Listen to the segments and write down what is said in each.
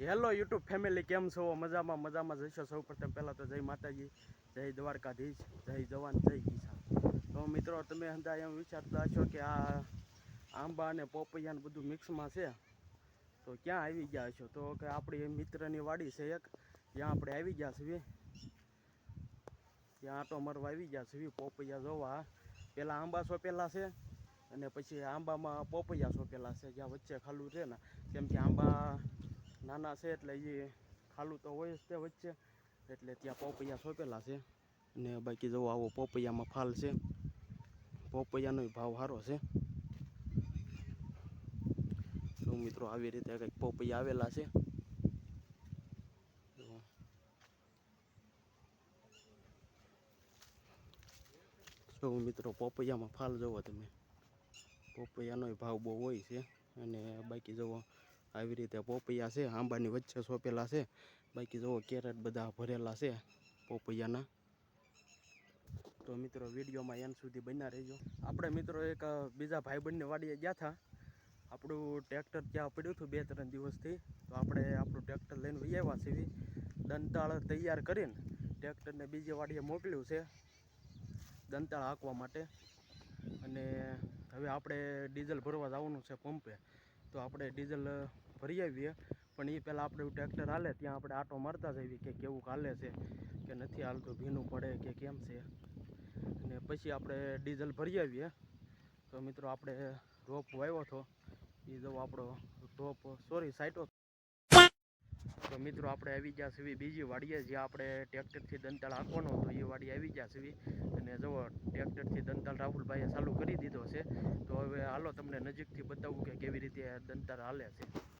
Hello YouTube family કેમ છો? મજામાં મજામાં જઈશો સૌ પ્રથમ પહેલાં તો જય માતાજી, જય દ્વારકાધીશ, જય જવાન, જય કિસાન. તો મિત્રો, તમે હંધા એમ વિચારતા હશો કે આ આંબા અને પોપૈયા ને બધું મિક્સમાં છે? તો ક્યાં આવી ગયા છો તો કે આપણી મિત્રની વાડી છે એક, ત્યાં આપણે આવી ગયા છીએ. ત્યાં આટો મરવા આવી ગયા છીએ, પોપૈયા જોવા. પહેલાં આંબા સોંપેલા છે અને પછી આંબામાં પોપૈયા સોંપેલા છે, જ્યાં વચ્ચે ખાલું છે ને, કેમ કે આંબા નાના છે એટલે એ ખાલું તો હોય જ તે વચ્ચે. એટલે ત્યાં પોપૈયા સોંપેલા છે. અને બાકી જવો આવો પોપૈયામાં ફાલ છે. પોપૈયાનો ભાવ સારો છે. તો મિત્રો આવી રીતે કંઈક પોપૈયા આવેલા છે. જો. મિત્રો પોપૈયામાં ફાલ જુઓ તમે. પોપૈયાનો ભાવ બહુ હોય છે. અને બાકી જુઓ આવી રીતે પોપૈયા છે, આંબાની વચ્ચે સોંપેલા છે. બાકી જુઓ કેરેટ બધા ભરેલા છે પોપૈયાના. તો મિત્રો, વિડીયોમાં એન સુધી બન્યા રહેજો. આપણે મિત્રો એક બીજા ભાઈબંધને વાડીએ ગયા હતા આપણું ટ્રેક્ટર ત્યાં પડ્યું હતું બે ત્રણ દિવસથી. તો આપણે આપણું ટ્રેક્ટર લઈને વહી છીએ. દંતાળ તૈયાર કરીને ટ્રેક્ટરને બીજી વાડીએ મોકલ્યું છે દંતાળ હાંકવા માટે. અને હવે આપણે ડીઝલ ભરવા જવાનું છે પંપે. તો આપણે ડીઝલ ભરી આવીએ. પણ એ પહેલાં આપણે ટ્રેક્ટર હાલે, ત્યાં આપણે આટો મારતા જઈએ કે કેવું હાલે છે, કે નથી હાલતું, ભીનું પડે કે કેમ છે. અને પછી આપણે ડીઝલ ભરી આવીએ. તો મિત્રો આપણે રોપ વાવ્યો હતો. એ જો આપણો રોપ સોરી સાઈટો. તો મિત્રો આપણે આવી ગયા છીએ બીજી વાડીએ, જ્યાં આપણે ટ્રેક્ટરથી દંતાળ હાંકવાનો હતો. એ વાડી આવી ગયા છીએ. અને જુઓ ટ્રેક્ટરથી દંતાળ રાહુલભાઈએ ચાલુ કરી દીધો છે. તો હવે હાલો તમને નજીકથી બતાવું કે કેવી રીતે દંતાળ હાલે છે.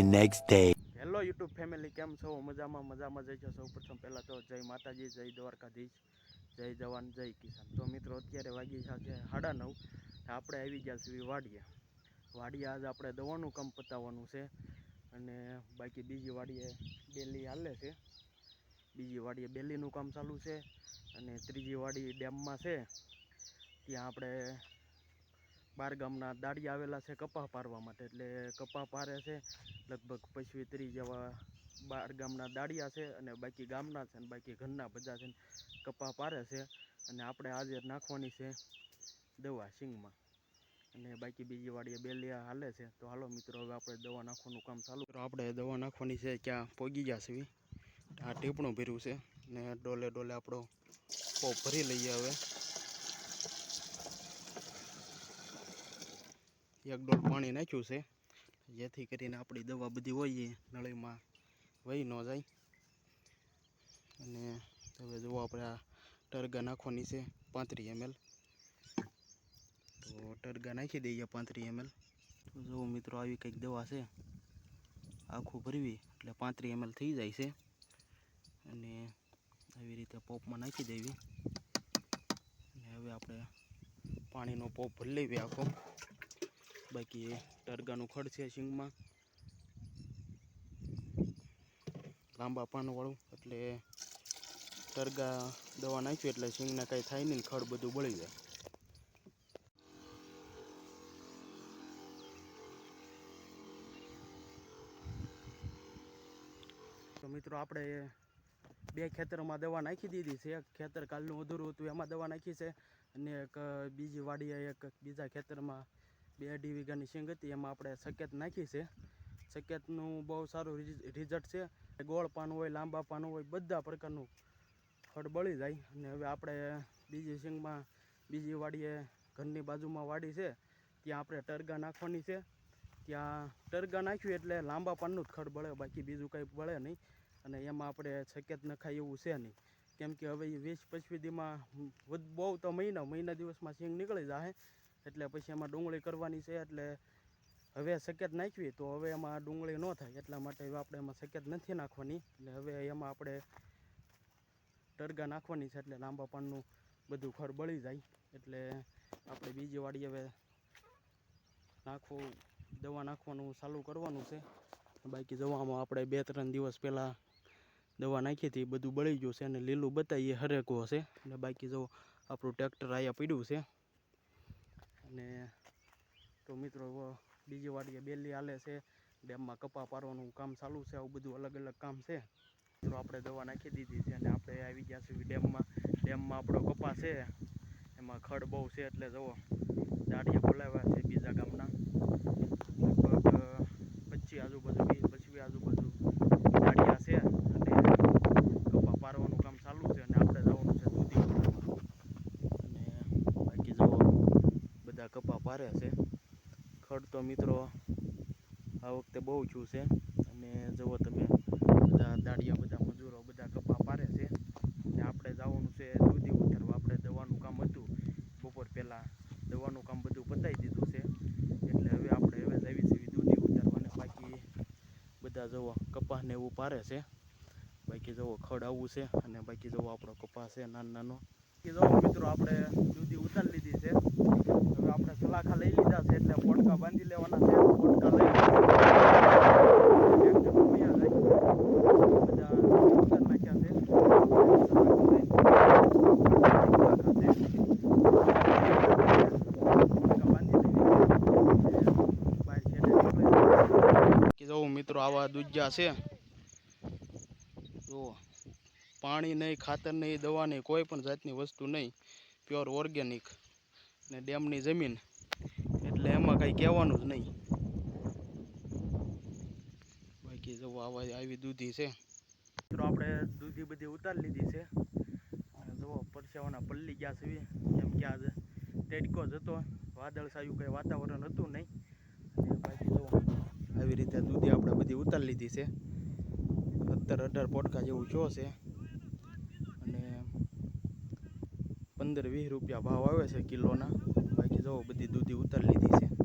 next day. Hello YouTube family કેમ છો? મજામાં મજામાં જઈ છો સૌ પ્રથમ પહેલાં તો જય માતાજી, જય દ્વારકાધીશ, જય જવાન, જય કિસાન. તો મિત્રો, અત્યારે વાગી છે સાડા નવ. આપણે આવી ગયા છીએ વાડીએ. વાડીએ આજ આપણે દવાનું કામ પતાવવાનું છે. અને બાકી બીજી વાડીએ બેલી હાલે છે. બીજી વાડીએ બેલીનું કામ ચાલુ છે. અને ત્રીજી વાડી ડેમમાં છે. ત્યાં આપણે બાર ગામના દાડી આવેલા છે કપા પારવા માટે. એટલે કપા પારે છે. લગભગ પછી ત્રીસ જેવા બાર ગામના દાડિયા છે અને બાકી ગામના છે અને બાકી ઘરના બધા છે કપા પારે છે અને આપણે આજે નાખવાની છે દવા સિંગમાં. અને બાકી બીજી વાડીએ બેલિયા હાલે છે. તો હાલો મિત્રો, હવે આપણે દવા નાખવાનું કામ ચાલુ. કરો આપણે દવા નાખવાની છે ક્યાં? પોગી ગયા છે આ ટીપણું ભર્યું છે ને ડોલે ડોલે આપણો પોપ ભરી લઈએ હવે. એક ડોલ પાણી નાખ્યું છે. જેથી કરીને આપણી દવા બધી હોઈએ, નળીમાં વહી ન જાય. અને હવે જુઓ આપણે આ ટરગા નાખવાની છે પાંત્રીસ એમએલ તો ટરગા નાખી દઈએ પાંત્રીસ એમએલ તો જુઓ મિત્રો, આવી કંઈક દવા છે. આખું ભરવી, એટલે પાંત્રીસ એમએલ થઈ જાય છે. અને આવી રીતે પોપમાં નાખી દેવી. અને હવે આપણે પાણીનો પોપ ભરી લેવી આખો. બાકી ટરગાનું ખડ છે સિંગમાં લાંબા પાનવાળું, એટલે ટરગા દવા નાખ્યું એટલે સિંગને કાંઈ થાય નહીં ખડ બધું બળી જાય. તો મિત્રો, આપણે બે ખેતરમાં દવા નાખી દીધી છે. એક ખેતર કાલનું અધૂરું હતું, એમાં દવા નાખી છે. અને એક બીજી વાડીએ એક બીજા ખેતરમાં બે અઢી વીઘાની શેંગ હતી, એમાં આપણે સકેત નાખી છે. સકેતનું બહુ સારું રિઝલ્ટ છે. ગોળ પાન હોય, લાંબા પાન હોય, બધા પ્રકારનું ખડ બળી જાય. અને હવે આપણે બીજી સિંગમાં, બીજી વાડીએ ઘરની બાજુમાં વાડી છે, ત્યાં આપણે ટરગા નાખવાની છે. ત્યાં ટરગા નાખ્યું એટલે લાંબા પાનનું જ ખડ બળે, બાકી બીજું કંઈ બળે નહીં. અને એમાં આપણે સકેત નખાય એવું છે નહીં. કેમ કે હવે વીસ પચીસ દીમાં બહુ તો મહિના મહિના દિવસમાં સિંગ નીકળી જાય એટલે પછી એમાં ડુંગળી કરવાની છે, એટલે હવે સકેત નાખવી, તો હવે એમાં ડુંગળી ન થાય, એટલા માટે આપણે એમાં સકેત નથી નાખવાની, એટલે હવે એમાં આપણે ટરગા નાખવાની છે, એટલે લાંબા પાનનું બધું ખર બળી જાય, એટલે આપણે બીજી વાડી હવે નાખવું દવા નાખવાનું ચાલુ કરવાનું છે, બાકી દવામાં આપણે બે ત્રણ દિવસ પહેલાં દવા નાખી હતી બધું બળી ગયું છે, અને લીલું બતાવીએ હરેકો હશે અને બાકી જો આપણું ટ્રેક્ટર અહીંયા પડ્યું છે અને તો મિત્રો બીજી વાડીએ બેલી હાલે છે. ડેમમાં કપા પારવાનું કામ ચાલુ છે. આવું બધું અલગ અલગ કામ છે. મિત્રો આપણે દવા નાખી દીધી છે અને આપણે આવી ગયા છીએ ડેમમાં. ડેમમાં આપણો કપા છે. એમાં ખડ બહુ છે એટલે જુઓ દાડિયા બોલાવ્યા છે બીજા ગામના. લગભગ પચી આજુબાજુ, વીસ પછી આજુબાજુ દાડિયા છે અને કપા પારવાનું કામ ચાલુ છે અને આપણે જવાનું છે દૂધી ઉતારવા. અને બાકી જુઓ પારે છે. ખડ તો મિત્રો આ વખતે બહુ છું છે. અને જુઓ તમે, બધા દાડિયા, બધા મજૂરો, બધા કપા પારે છે. અને આપણે જવાનું છે દૂધી ઉતારવા. આપણે દવાનું કામ હતું. બપોર પહેલાં દવાનું કામ બધું પતાવી દીધું છે. એટલે હવે આપણે હવે જવી જેવી દૂધી ઉતારવા. અને બાકી બધા જુઓ, કપાસ ને એવું પારે છે. બાકી જુઓ, ખડ આવું છે. અને બાકી જુઓ આપણો કપાસ છે નાનો નાનો બાકી જો મિત્રો, આપણે દૂધી ઉતારી લીધી છે. હવે આપણે સલાખા લઈ લીધા છે, એટલે પોટકા બાંધી લેવાના છે. પોટકા લઈ કે મિત્રો, આવા દુજ્જા છે. જુઓ. પાણી નહીં, ખાતર નહીં, દવા નહીં, કોઈ પણ જાતની વસ્તુ નહીં. પ્યોર ઓર્ગેનિક ને ડેમની જમીન. એટલે એમાં કંઈ કહેવાનું જ નહીં. બાકી જવું આવા આવી દૂધી છે. મિત્રો, આપણે દૂધી બધી ઉતારી લીધી છે. અને જુઓ, પરસેવાના પલ્લી ગયા છે. કેમ કે આજે તેડકો જ હતો. વાદળછાયું કંઈ વાતાવરણ હતું નહીં. અને બાકી જુઓ, આવી રીતે દૂધી આપણે બધી ઉતારી લીધી છે. સત્તર અઢાર પોટકા જેવું છો છે અને પંદર વીસ રૂપિયા ભાવ આવે છે કિલોના. બાકી જો બધી દૂધી ઉતારી લીધી છે.